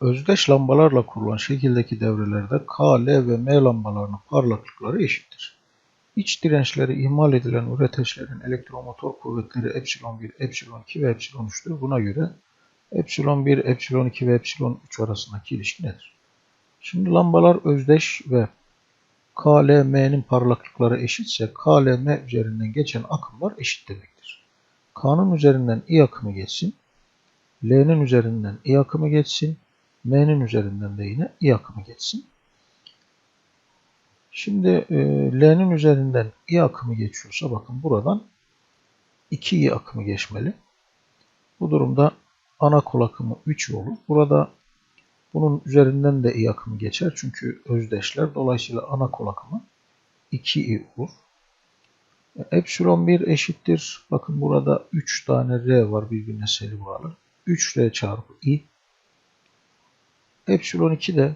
Özdeş lambalarla kurulan şekildeki devrelerde K, L ve M lambalarının parlaklıkları eşittir. İç dirençleri ihmal edilen üreteçlerin elektromotor kuvvetleri epsilon 1, epsilon 2 ve epsilon 3'tür. Buna göre epsilon 1, epsilon 2 ve epsilon 3 arasındaki ilişki nedir? Şimdi lambalar özdeş ve K, L, M'nin parlaklıkları eşitse K, L, M üzerinden geçen akımlar eşit demektir. K'nın üzerinden I akımı geçsin, L'nin üzerinden I akımı geçsin, M'nin üzerinden de yine I akımı geçsin. Şimdi e, L'nin üzerinden I akımı geçiyorsa bakın buradan 2 I akımı geçmeli. Bu durumda ana kol akımı 3 olur. Burada bunun üzerinden de I akımı geçer. Çünkü özdeşler. Dolayısıyla ana kol akımı 2I olur. E, epsilon 1 eşittir. Bakın burada 3 tane R var birbirine seri bağlı. 3R çarpı I. Epsilon 2 de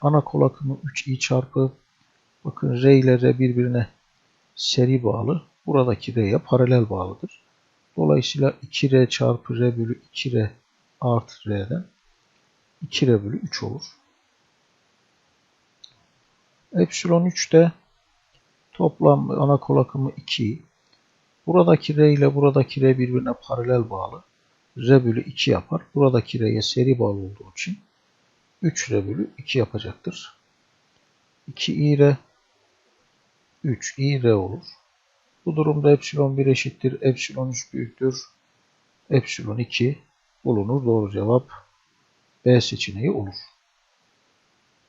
ana kol akımı 3I çarpı bakın R ile R birbirine seri bağlı. Buradaki R'ye paralel bağlıdır. Dolayısıyla 2R çarpı R bölü 2R artı R'den 2R bölü 3 olur. Epsilon 3 de toplam ana kol akımı 2. Buradaki R ile buradaki R birbirine paralel bağlı. R bölü 2 yapar. Buradaki R'ye seri bağlı olduğu için 3R bölü 2 yapacaktır. 2i R 3i R olur. Bu durumda epsilon 1 eşittir. Epsilon 3 büyüktür. Epsilon 2 bulunur. Doğru cevap B seçeneği olur.